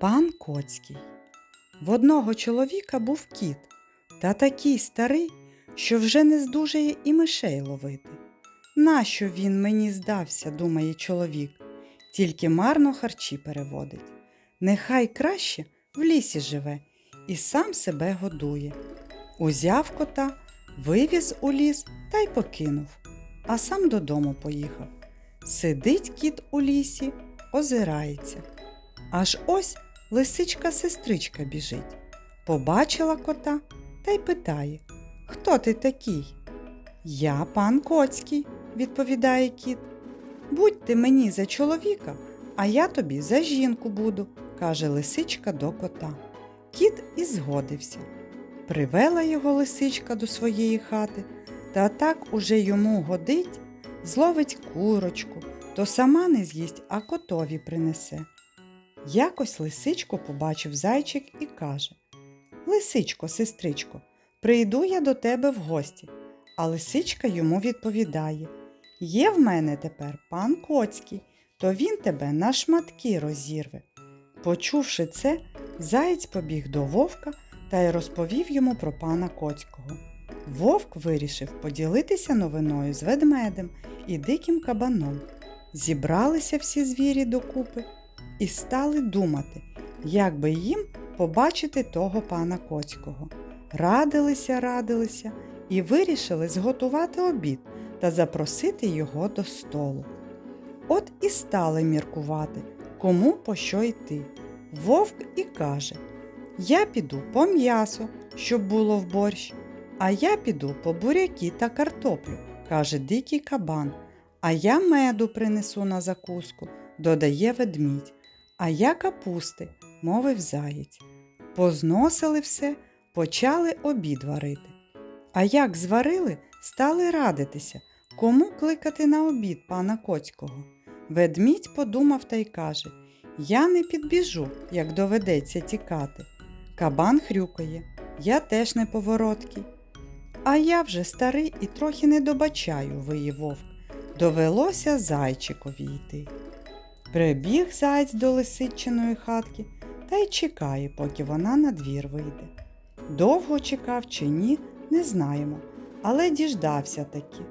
Пан Коцький. В одного чоловіка був кіт, та такий старий, що вже не здужає і мишей ловити. Нащо він мені здався, думає чоловік, тільки марно харчі переводить. Нехай краще в лісі живе і сам себе годує. Узяв кота, вивіз у ліс та й покинув, а сам додому поїхав. Сидить кіт у лісі, озирається. Аж ось лисичка-сестричка біжить. Побачила кота та й питає Хто ти такий? Я пан Коцький, відповідає кіт. Будь ти мені за чоловіка, а я тобі за жінку буду, каже лисичка до кота. Кіт і згодився. Привела його лисичка до своєї хати, та так уже йому годить, зловить курочку, то сама не з'їсть, а котові принесе. Якось лисичку побачив зайчик і каже Лисичко, сестричко, прийду я до тебе в гості. А лисичка йому відповідає Є в мене тепер пан Коцький, то він тебе на шматки розірве. Почувши це, заєць побіг до вовка та й розповів йому про пана Коцького. Вовк вирішив поділитися новиною з ведмедем і диким кабаном. Зібралися всі звірі докупи і стали думати, як би їм побачити того пана Коцького. Радилися, радилися і вирішили зготувати обід та запросити його до столу. От і стали міркувати, кому по що йти. Вовк і каже: Я піду по м'ясо, щоб було в борщ, а я піду по буряки та картоплю, каже дикий кабан. А я меду принесу на закуску, додає ведмідь. А я капусти, мовив заєць. Позносили все, почали обід варити. А як зварили, стали радитися, кому кликати на обід пана Коцького. Ведмідь подумав та й каже Я не підбіжу, як доведеться тікати. Кабан хрюкає, я теж не повороткий. А я вже старий і трохи не добачаю, виє вовк. Довелося зайчикові йти. Прибіг зайць до лисичиної хатки та й чекає, поки вона на двір вийде. Довго чекав чи ні, не знаємо, але діждався таки.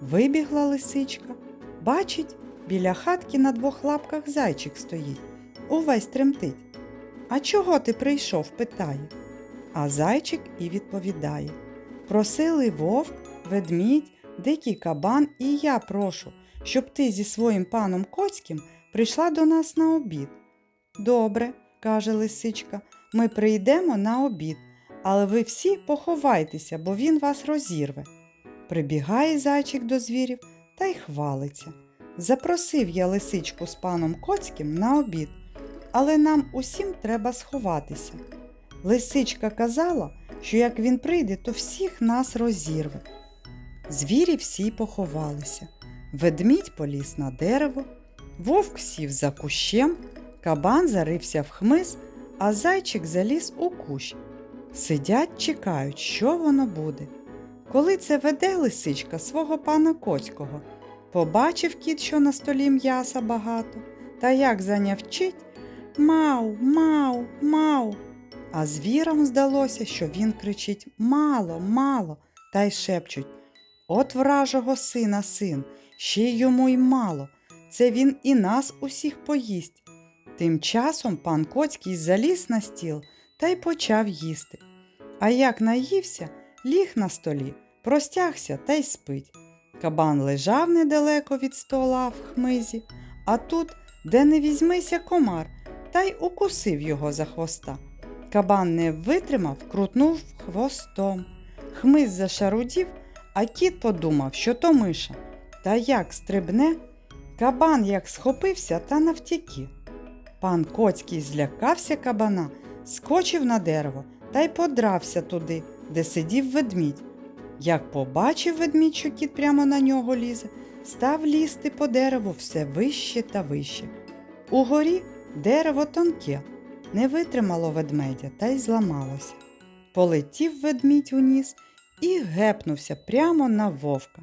Вибігла лисичка, бачить, біля хатки на двох лапках зайчик стоїть, увесь тремтить. А чого ти прийшов? питає. А зайчик і відповідає Просили вовк, ведмідь, дикий кабан, і я прошу, щоб ти зі своїм паном Коцьким прийшла до нас на обід. Добре, каже лисичка, ми прийдемо на обід, але ви всі поховайтеся, бо він вас розірве. Прибігає зайчик до звірів та й хвалиться. Запросив я лисичку з паном Коцьким на обід, але нам усім треба сховатися. Лисичка казала, що як він прийде, то всіх нас розірве. Звірі всі поховалися. Ведмідь поліз на дерево, вовк сів за кущем, кабан зарився в хмиз, а зайчик заліз у кущ. Сидять, чекають, що воно буде. Коли це веде лисичка свого пана Коцького, побачив кіт, що на столі м'яса багато, та як занявчить Мау, мау, мау. А звірам здалося, що він кричить Мало, мало, та й шепчуть От вражого сина син, ще й йому й мало. Це він і нас усіх поїсть. Тим часом пан Коцький заліз на стіл та й почав їсти. А як наївся, ліг на столі, простягся та й спить. Кабан лежав недалеко від стола в хмизі, а тут, де не візьмися комар, та й укусив його за хвоста. Кабан не витримав, крутнув хвостом. Хмиз зашарудів, а кіт подумав, що то миша. Та як стрибне, кабан як схопився та навтіки. Пан Коцький злякався кабана, скочив на дерево та й подрався туди, де сидів ведмідь. Як побачив ведмідь, що кіт прямо на нього лізе, став лізти по дереву все вище та вище. Угорі дерево тонке, не витримало ведмедя та й зламалося. Полетів ведмідь уніс і гепнувся прямо на вовка.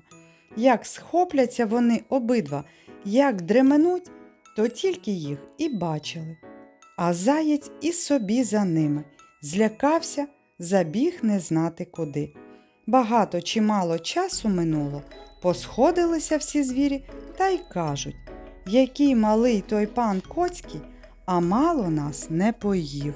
Як схопляться вони обидва, як дременуть, то тільки їх і бачили. а заєць і собі за ними. Злякався, забіг не знати куди. Багато чи мало часу минуло, посходилися всі звірі та й кажуть, який малий той пан Коцький, а мало нас не поїв.